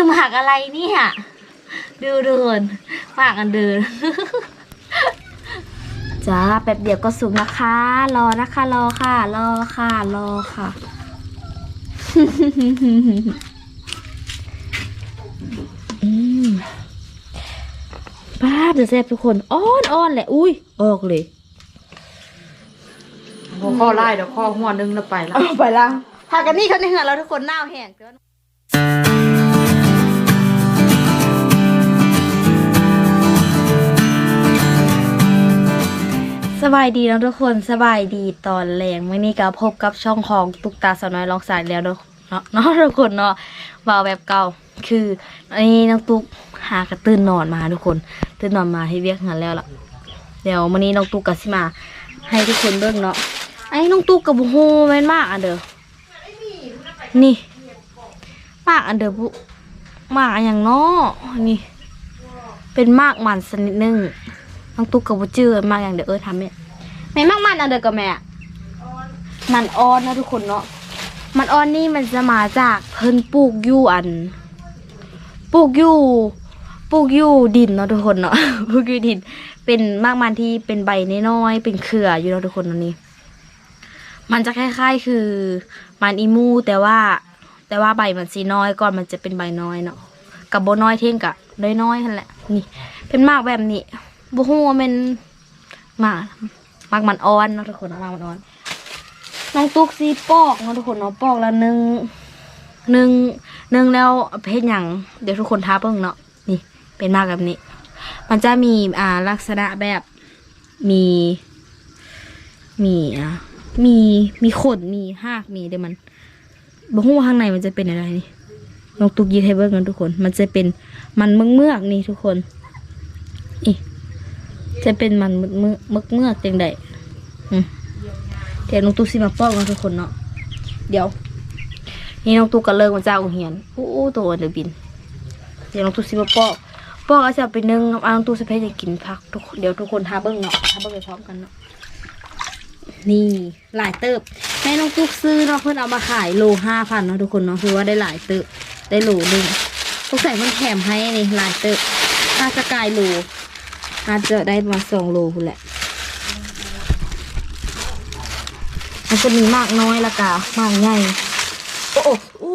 คือหมากอะไรเนี่ย ดูดูคนหมากอันเดิน จ้าแป๊บเดียวก็สุกนะคะ รอนะคะ รอค่ะ รอค่ะ รอค่ะ อืมป้าบเดี๋ยวแซ่บทุกคนอ้อนอ้อนแหละ อุ้ย ออกเลยพอข้อไล่เดี๋ยวข้อหัวนึงแล้วไปแล้วเอาไปละพากันนี่เขาในเหงื่อเราทุกคนหน้าแห้งเกิน บายดีนะทุกคนสบายดีตอนแรงวันนี้ก็พบกับช่องของตุกตาสาวน้อยลองสายแล้วเนาะเนาะทุกคนเนาะวาวแบบเก่าคืออันนี้น้องตุกหากระตื่นนอนมาทุกคน ตื่นนอนมาให้เวียกงานแล้วล่ะเดี๋ยววันนี้น้องตุกกับสิมา ให้ทุกคนเบิ่งเนาะไอ้น้องตุกกับบูโฮแม่นมากอันเด้อนี่ มากอันเดอร์บุมากอย่างเนาะนี่ เป็นมากมันสนิดนึงน้องตุ๊กกับบุจื้อมากอย่างเดอเออทำเนี่ย แม่มากมันอันเดอร์กับแม่ มันอ่อนนะทุกคนเนาะ มันอ่อนนี่มันจะมาจากเพิ่นปลูกยู่อัน ปลูกยู่ปลูกยู่ดินเนาะทุกคนเนาะ ปลูกยู่ดิน เป็นมากมันที่เป็นใบน้อยๆ เป็นเครืออยู่เนาะทุกคนเนนี่มันจะคล้ายๆคือ มันอีมูแต่ว่า แต่ว่าใบมันสีน้อยก่อนมันจะเป็นใบน้อยเนาะ กับโบน้อยเท่งกับน้อยๆนั่นแหละ นี่ เป็นมากแบบนี้บูฮูว่าเป็นมาก มากมันอ่อนเนาะทุกคนมากมันอ่อนน้องตุ๊กซีปอกเนาะทุกคนเนาะปอกล้วหนึ่งหนึ่งหนึ่งแล้วเพศอย่างเดี๋ยวทุกคนท้าเพิ่งเนาะนี่เป็นมากแบบนี้ มันจะมีอ่าลักษณะแบบมี มีอะมีมีขนมีหากมีเดี๋ยวมันบอกว่าข้างในมันจะเป็นอะไรนี่ลองตุกยีให้เบิร์กันทุกคน มันจะเป็นมันเมือกเมือกๆนี่ทุกคน จะเป็นมันเมือกเมือกเมือกเมือจังใดเดี๋ยวน้องตุกสิมาป้อกกันทุกคนเนาะเดี๋ยว นี่น้องตุกก็เลิกมาจาเรียนอู้ตัวเดือบิน เดี๋ยวน้องตุกสิมาป้อกป้อกเอาจะไปนึ่งเอาน้องตุกสิเพจะกินผักทุกเดี๋ยวทุกคนทาเบิ้งเนาะทาเบิ้งไปพร้อมกันเนาะนี่หลายเติบแม่น้องตุ๊กซื้อเนาะเพื่อนเอามาขายโลห้าพันเนาะทุกคนเนาะคือว่าได้หลายเติบได้โลหนึ่งตกใส่เพื่อนแถมให้นี่หลายเติบถ้าสกายโล อาจจะได้ประมาณสองโลคุณแหละมันจะมีมากน้อยละกามากใหญ่โอ้โอ้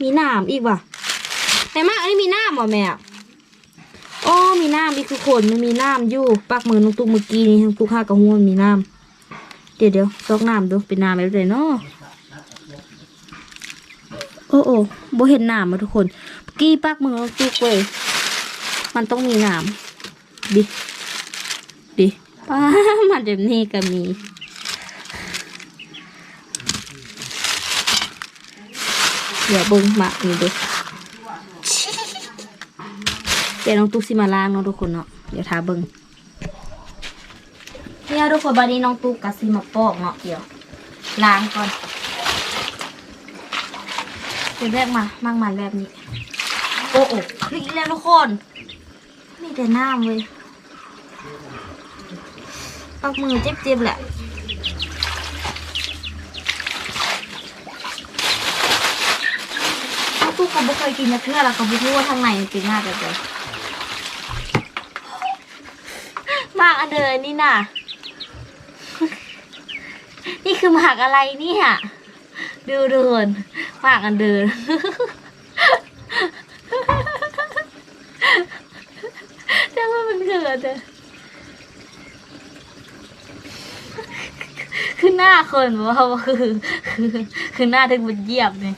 มีน้ำอีกว่ะแต่มากอันนี้มีน้ำว่ะแม่โอ้มีน้ำอีกทุกคนมันมีน้ำอยู่ปักมือน้องตุ๊กเมื่อกี้นี่น้องตุ๊กห้ากระหัวมันมีน้ำเดี๋ยวเดี๋ยวซอกน้ำดูเป็นน้ำแบบไหนเนาะโอ้โอ้บ่เห็นน้ำมาทุกคนเมื่อกี้ปักมือน้องตุ๊กเว้ยมันต้องมีน้ำ ดิดิป้ามันแบบนี้ก็มีเดี๋ยวเบิ้งหมากนี่ดูเดี๋ยวน้องตุ๊กสิมาล้างเนาะทุกคนเนาะเดี๋ยวทาเบิงเนี่ยทุกคนบัดนี้น้องตุ๊กกับสิมาปอกเนาะเดี๋ยวล้างก่อนเป็นแบบมามากมันแบบนี้ โอ้โอ้คลิกแล้วทุกคน มีแต่น้ำเว้ยปักมือเจ็บๆแหละน้องตุ๊กก็บ่เคยกินนะเพื่อแล้วก็บ่รู้ว่าทางไหนมันเป็นหน้าแบบไหนมากอันเดอร์นี่น่ะ นี่คือหมากอะไรเนี่ย ดูดูนหมากอันเดอร์ แต่ว่ามันเกิดอะคือห น้าคนว่าว่าคือคือคือหน้าถึงมันเยียบเนี่ย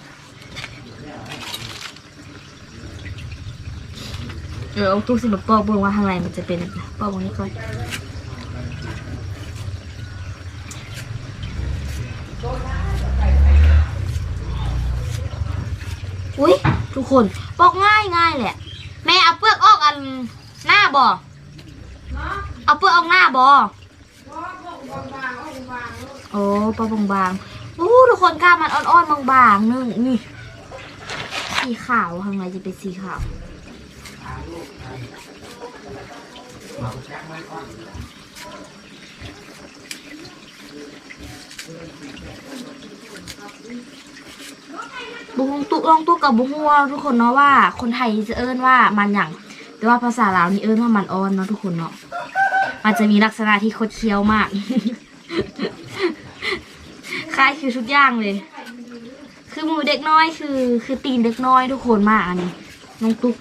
เออเอาตู้สิมาปอกเบิ่งว่าข้างในมันจะเป็นอะไรปอกตรงนี้ก่อนอุ้ยทุกคนปอกง่ายง่ายแหละ แม่เอาเปลือกออกอันหน้าบ่เอาเปลือกออกหน้าบ่โอ้ปอกบางๆอู้ทุกคนกล้ามันอ่อนๆบางๆนึงนี่ สีขาวข้างในจะเป็นสีขาวบุฮงตุลองตุกับบุฮงว่าทุกคนเนาะว่า คนไทยจะเอิ้นว่ามันอย่าง แต่ว่าภาษาลาวนี่เอิ้นว่ามันอ่อนเนาะทุกคนเนาะมันจะมีลักษณะที่คดเคี้ยวมาก ล้ายคือทุกอย่างเลย คือหมูเด็กน้อยคือ คือตีนเด็กน้อยทุกคนมากอันนี้น้องตุ๊ก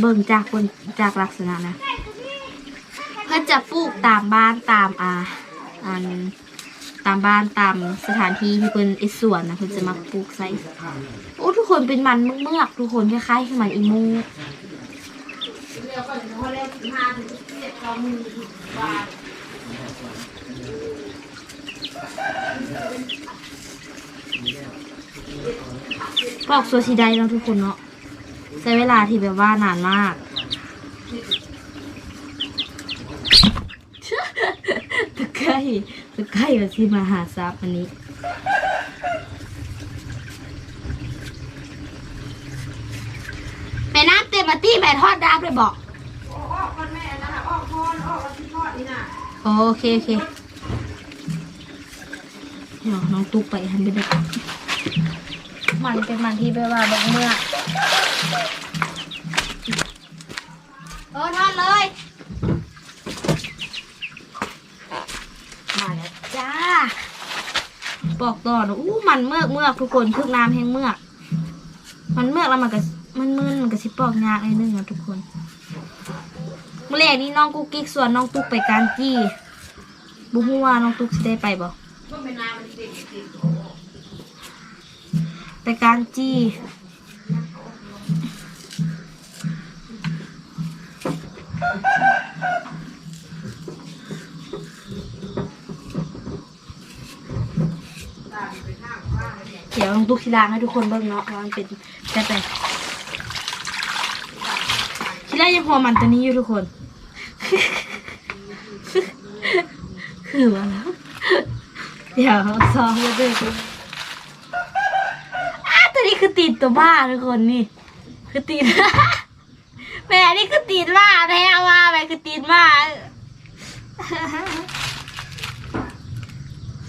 เบิ่งจากคนจากลักษณะนะ เพื่อจะปลูกตามบ้านตามอ่าอันตามบ้านตามสถานที่ที่เพิ่นไอสวนนะเพิ่นจะมาปลูกใส่โอ้ทุกคนเป็นมันเมือกๆทุกคนคล้ายๆคือมันอีมู ปอกโซซีไดแล้วทุกคนเนาะใช้เวลาที่แบบว่านานมากตะไคร่ตะไคร่มาสิมาหาซับอันนี้ไปน้ำเต็มมาตี้แม่ทอดดาบเลยบอกโอเคโอเคเดี๋ยวน้องตุ๊กไปทันไปเด็ก มันเป็นมันที่ไปว่าบอกเมื่อเออทอดเลย มาแล้วจ้าบอกต่อนะอู้มันเมือกเมือกทุกคนคึกน้ำแห้งเมือก มันเมือกแล้วมันก็มันมึนมันก็สิปอกยากนิดนึงนะทุกคนเมื่อแรกนี่น้องกุ๊กกิ๊กส่วนน้องตุ๊กไปการจี้บุหัวาน้องตุ๊กสิได้ไปบ่ ไปการจี้เดี๋ยวน้องตุ๊กสิล้างให้ทุกคนเบิ่งเนาะว่ามันเป็นแบบไหนทีแรกยังพอมันตัวนี้อยู่ทุกคน คือว่าแล้ว เดี๋ยวซ้อมแล้วด้วย ตัวบ้าทุกคนนี่ คือตีน แม่นี่คือตีนบ้าแท้ว่าแม่คือตีนบ้า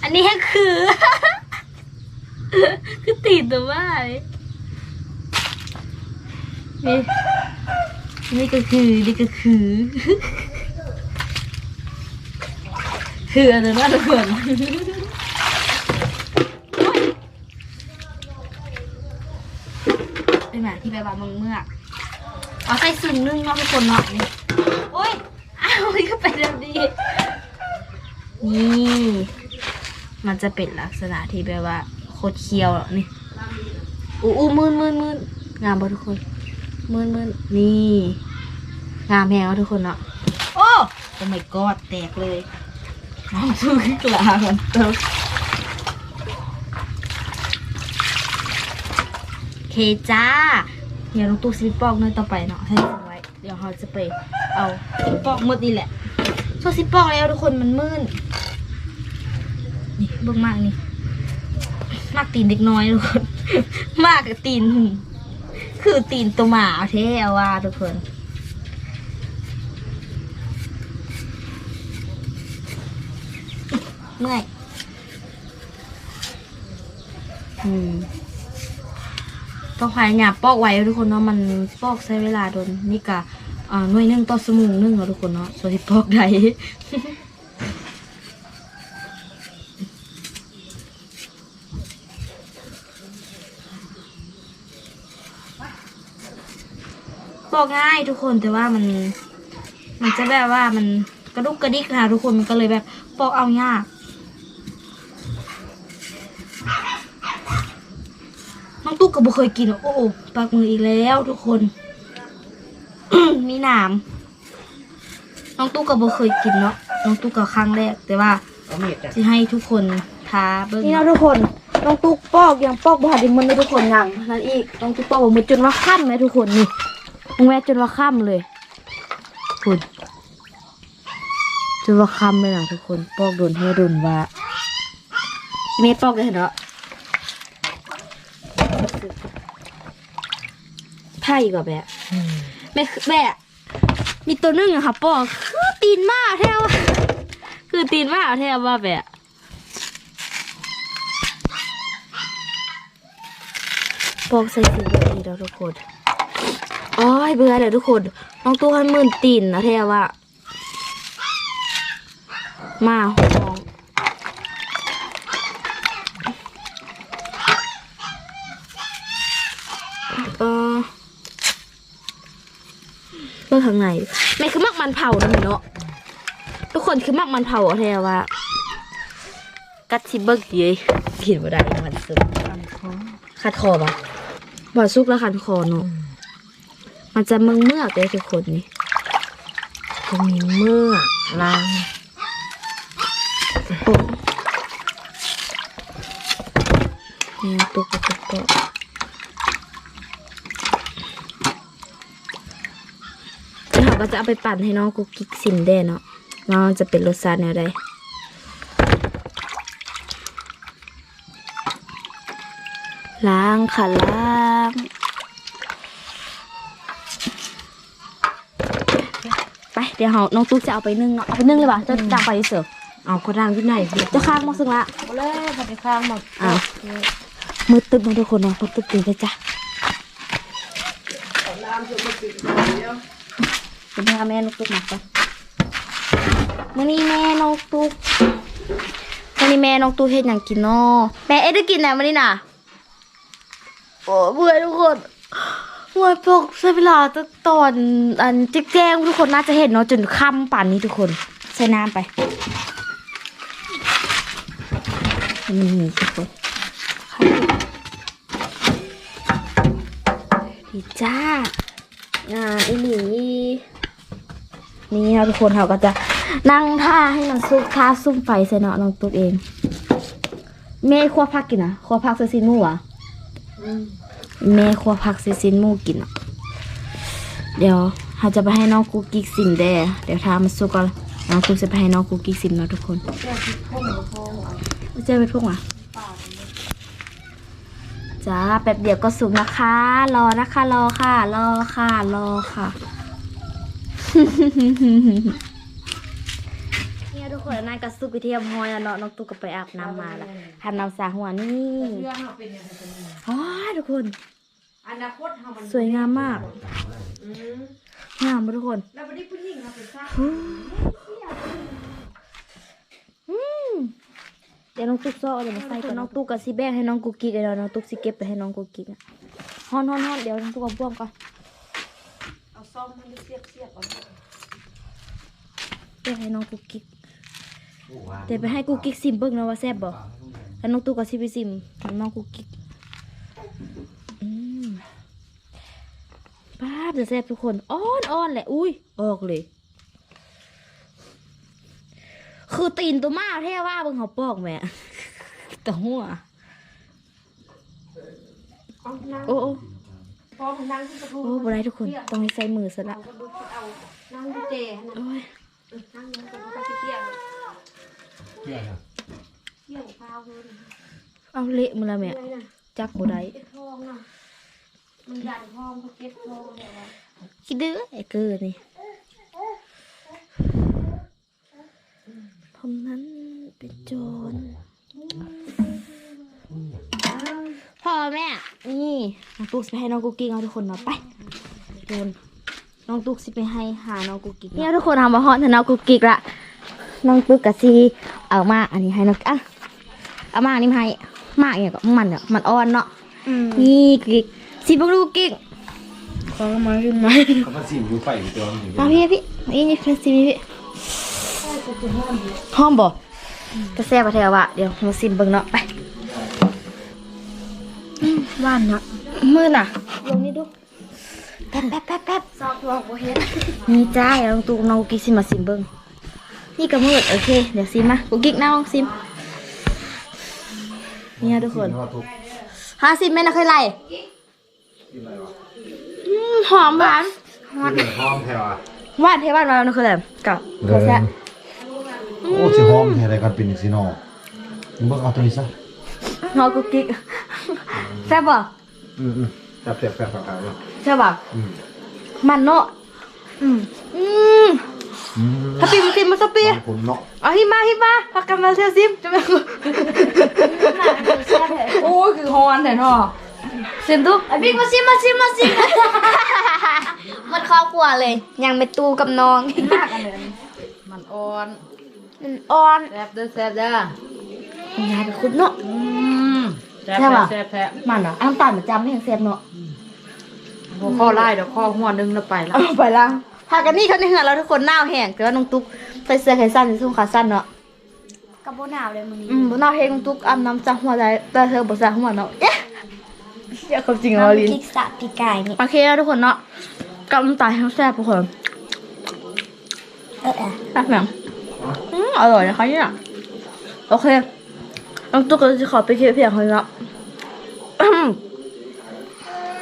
อันนี้คือ คือตีนตัวบ้าเลยนี่นี่ก็คือนี่ก็คือ คืออะไรนะทุกคนเป็นแบบ ที่แบบว่ามึงเมื่อกเอาใส่สุ่มนึ่งเนาะทุกคนเนาะนี่โอ้ยอ้าวมันก็เป็นแบบนี้นี่มันจะเป็นลักษณะที่แบบว่าโคตรเคี้ยวอะนี่อู้อู้มืนมืนมืนงามป่ะทุกคนมืนมืนนี่งามแพงอะทุกคนเนาะโอ้โอ้ my god แตกเลยน้องสู้ขึ้นกลางมันเติมโอ เคจ้า เดี๋ยวน้องตู้ซิปปอกเนยต่อไปเนาะให้ดูไว้ เดี๋ยวเราจะไปเอาซิปปอกหมดนี่แหละช่วซิปปอกแล้วทุกคนมันมืดนี่เบิ่งมากนี่มากตีนเด็กน้อยทุกคน มากกับตีน คือตีนตัวหมาเอาเท่เอาว่าทุกคนเมื่อย อืม ต้องพยายามปอกไว้ทุกคนเนาะมันปอกใช้เวลาโดนนี่กะอ่าหน่วยนึ่งต่อสมุงนึ่งเนาะทุกคนเนาะส่วนที่ปอกได้ปอกง่ายทุกคนแต่ว่ามันมันจะแบบว่ามันกระดุกกระดิกค่ะทุกคนมันก็เลยแบบปอกเอายาก น้องตุ๊กก็ บ่เคยกินหรอกโอ้โหปากมืออีกแล้ว ทุกคน มีหนามน้องตุ๊กก็บ่เคยกินเนาะน้องตุ๊กก็ครั้งแรก แต่ว่าเอาเม็ดอะจะให้ทุกคนท้าเบิ้งนี่นะทุกคนน้องตุ๊กปอกยังปอกบ่ทันได้มันเลยทุกคนยังนั่นอีกน้องตุ๊กปอกบ่มือจนว่าค่ำเลยทุกคนนี่มึงแม่จนว่าค่ำเลยคุณจนว่าค่ำเลยนะทุกคนปอกโดนให้โดนว่าเมดปอกเลยเนาะ ช่กว่าแบะแบะแบะมีตัวนึงอะค่ะปอคือตีนมากแท้ว่าคือตีนมากแท้ว่าแบะปอกใส่สีแบบนี้แล้วทุกคนอ๋อเบื่อเลยวทุกคน น้องตัวมันหมื่นตีนนะแท้ว่ามา ข้างในแม่คือมักมันเผานะเนาะทุกคนคือมักมันเผาแท้ว่ากัดสิเบิกเย้ยกินบ่ได้มันสุกขัดคอปะบ่สุกแล้วขัดคอเนาะมันจะมึงเมือกเลยทุกคนนี่ก็มีเมื่อลางโอ้นี่ตุกตุกตุก กแล้วเขาก็จะเอาไปปั่นให้น้องกุ๊กกิ๊กซิมได้เนาะว่ามันจะเป็นรสชาติแนวใดล้างค่ะล้างไปเดี๋ยวเราน้องตุ๊กจะเอาไปนึ่งเนาะเอาไปนึ่งเลยป่ะจะจางไปเสิร์ฟเอาก็ดังที่ไหนเดี๋ยวจะข้างมาซึ่งละเอาเลยพอไปข้างหมดอ้าวมือตึบมาทุกคนเนาะมือตึบจริงเลยจ้ะ เป็นพาแม่น้องตุ๊กหนักปะมื่อนี้แม่น้องตุ๊กมื่อนี้แม่น้องตุ๊กเฮ็ดอย่างกินนาะแม่เอ็ดได้กินไหนมื่อนี้น่ะโอ้เบื่อทุกคนหวยปกใช้เวลาตั้งตอนอันแจ้งทุกคนน่าจะเห็นเนาะจนค่ำป่านนี้ทุกคนใส่น้ำไปนี่ทุกคนดีจ้างานอีหลี นี่นะทุกคนเขาก็จะนั่งท่าให้น้องซุปท่าซุ่มไฟใส่เนาะน้องตุ๊กเองแม่ครัวพักกินนะครัวพักใส่ซินมูอะแม่ครัวพักใส่ซินมูกินอะเดี๋ยวเราจะไปให้น้องกุ๊กกิ๊กซิมแด้เดี๋ยวทามันสุกก่อนน้องกุ๊กจะไปให้น้องกุ๊กกิ๊กซิมเนาะทุกคนเจอไปพวกมาจ้าแป๊บเดียวก็สุกนะคะ รอนะคะ รอค่ะ รอค่ะ รอค่ะ เนี่ยทุกคนนายก็สุกไปเทียมหอยแล้วเนาะน้องตุ๊กก็ไปอาบน้ำมาแล้วทำน้ำสาหัวนี่เรื่องเราเป็นอย่างไรกันเนี่ยอ๋อทุกคนอนาคตเรามันสวยงามมากอืมงามปะทุกคนแล้ววันนี้ผู้หญิงเราเป็นสร้างอืมเดี๋ยวน้องตุ๊กซ้อเดี๋ยวมาใส่ก่อนน้องตุ๊กกับซีแบงให้น้องกุ๊กกิ๊กเดี๋ยวน้องตุ๊กซีเก็บไปให้น้องกุ๊กกิ๊กอะฮอนฮอนฮอนเดี๋ยวน้องตุ๊กเอาบ่วงก่อน เอาซ่อมมันเสียบเสียบๆเอาเดี๋ยวให้น้องกุ๊กกิ๊กเดี๋ยวไปให้กุ๊กกิ๊กซิมเบิ้งนะว่าแซ่บบ่แล้วน้องตุ๊กกับซีไปซิมให้น้องกุ๊กกิ๊กอืมป้าบจะแซ่บทุกคนอ้อนอ้อนแหละอุ้ยออกเลย คือตีนตัวมาแท้ว่าเบิ่งเขาปอกแหม่แต่หัว เอานั่งโอ้โอ้ พอมันนั่งที่ประตูโอ้บ่ได้ทุกคนต้องให้ใส่มือซะละเอาก็ดูเอานั่งที่เจนั่นโอ้ยนั่งนั่งไปดูไปเที่ยวเกี่ยวนะเที่ยวข้าวเพิ่นเอาเละมือละแม่อะไรน่ะจักบ่ได้เก็บทองน่ะมันดันทองเขาเก็บทองเนี่ยว่าคิดดื้อไอ้เกิดนี่ผมนั้นเป็นโจรพ่อ แม่นี่น้องตุ๊กสิไปให้น้องกุ๊กกิ๊กเอาทุกคนเนาะไปโดนน้องตุ๊กสิไปให้หาน้องกุ๊กกิ๊กเนี่ยทุกคนทำมาฮอตน้องกุ๊กกิ๊กละน้องตุ๊กกับซีเอามาอันนี้ให้น้องอะเอามาอันนี้มาให้มากเนี่ยก็มันเนี่ยมันอ่อนเนาะนี่กิ๊กสิบังลูกกิ๊กเขามาขึ้นมาเขามาสิมอยู่ไฟตัวมันอยู่มาพี่พี่นี่นี่เป็นซีมีพี่หอมบ่กระแซบะแถวอะเดี๋ยวมาซิมเบิ่งเนาะไป บ้านเนาะมือน่ะลงนี่ดูแป๊บแป๊บแป๊บแป๊บซอกบอกว่าเฮ็ดนี่จ้าเดี๋ยวลองตูน้องกุ๊กกิ๊กซิมมาซิมเบิ่งนี่ก็มืดโอเค เดี๋ยวซิมมากุ๊กกิ๊กน้าลองซิมเนี่ยทุกคนว่าทุกหาซิมแม่นะเคยไล่ที่อะไรวะอืมหอมหวานที่เป็นห้อมแถวอะหวานเทวันมาแล้วนะคือแบบกับกระแซบโอ้สิห้อมแถวอะไรกันเป็นอีกสินอมึงเบิ่งเอาตัวนี้ซะน้องกุ๊กกิ๊ก แซ่บบ่อืมอืมจับเสียบแปะปากกาเลยแซ่บบ่อืมมันเนาะอืมอืมอืมถ้าปีมันซิมมาสปีบางคนเนาะเอาหิมาหิมาพักกันมาเที่ยวซิมจะไม่โอ้คือฮอนแต่เนาะซิมดูไอ้บิ๊กมาซิมาซิมาซิมันครอบครัวเลย ยังเป็นตูกับน้องมากกันเลยมันอ่อนมันอ่อนแซ่บเด้อแซ่บเด้อยายไปคุดเนาะอืม แซ่บใช่ปะ แซ่บแซ่บมันเหรออ้ำตาลประจำไม่เห็นเซฟเนาะหัวข้อไล่เดี๋ยวข้อหัวนึงแล้วไปแล้วเอาไปละพากันนี่เขาในเหือเราทุกคนหน้าแห้งแต่ว่าน้องตุ๊กใส่เสื้อแขนสั้นใส่ส้ขาสั้นเนาะกับโบหนาวเลยมึงนี้อืมบนหน้าเพลงน้องตุ๊กอาบน้ำจากหัวใจแต่เธอบทจากหัวเนาะเอ๊ะเชี่ยความจริงน้เอาลินำพริกสะปีกไก่นี่ โอเคแล้วทุกคนเนาะกับน้ำตาลทั้งแซ่บทุกคนเออเออแซ่บแบบอืมอร่อยนะคะเนี่ยโอเค น้องตุ๊กก็จะขอไปเคลียร์เพียงคนละอืม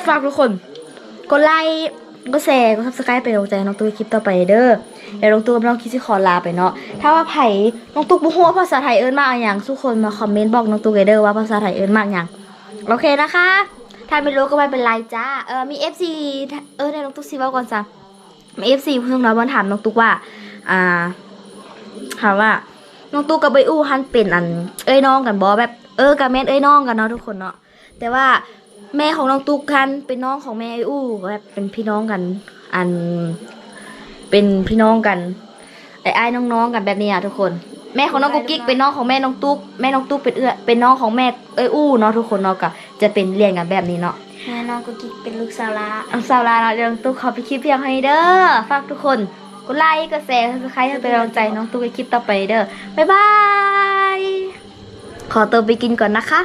ฝากทุกคน กดไลค์กดแชร์กดซับสไครป์เป็นกำลังใจน้องตุ๊กคลิปต่อไปเด้อเดี๋ยวน้องตุ๊กกับน้องคิดจะขอลาไปเนาะถ้าว่าไผ่น้องตุ๊กบุ้งว่าภาษาไทยเอิ้นมากอย่างทุกคนมาคอมเมนต์บอกน้องตุ๊กเด้อว่าภาษาไทยเอิ้นมากอย่างโอเคนะคะ ถ้าไม่รู้ก็ไม่เป็นไรจ้าเออมี FC เออในน้องตุ๊กซีว่าก่อนจ้ะมี FC เพิ่งน้อยมาถามน้องตุ๊กว่า อ่าถามว่า น้องตุ๊กกับใบอู้ฮันเป็นอัน เอ้ยน้องกันบอแบบเออกับแม่นเอ้ยน้องกันเนาะทุกคนเนาะแต่ว่าแม่ของน้องตุ๊กคันเป็นน้องของแม่ไอ้อู้แบบเป็นพี่น้องกัน อัน เป็นพี่น้องกันไอ้ไอ้ายน้องๆกันแบบนี้อะทุกคน แม่ของน้องกุ๊กกิ๊กเป็นน้องของแม่น้องตุ๊กแม่น้องตุ๊กเป็นเอื้อเป็นน้องของแม่เอ้ยอู้เนาะทุกคนเนาะก็จะเป็นเรียนกันแบบนี้เนาะแม่น้องกุ๊กกิ๊กเป็นลูกสาวละอังสาวลาเนาะเดี๋ยวน้องตุ๊กขอไปคลิปเพียงให้เด้อฝากทุกคนก ดไลค์กดแชร์ใครให้เป็นกำลังใจน้องตุ๊กในคลิปต่อไปเด้อบ๊ายบาย ขอตัวไปกินก่อนนะคะ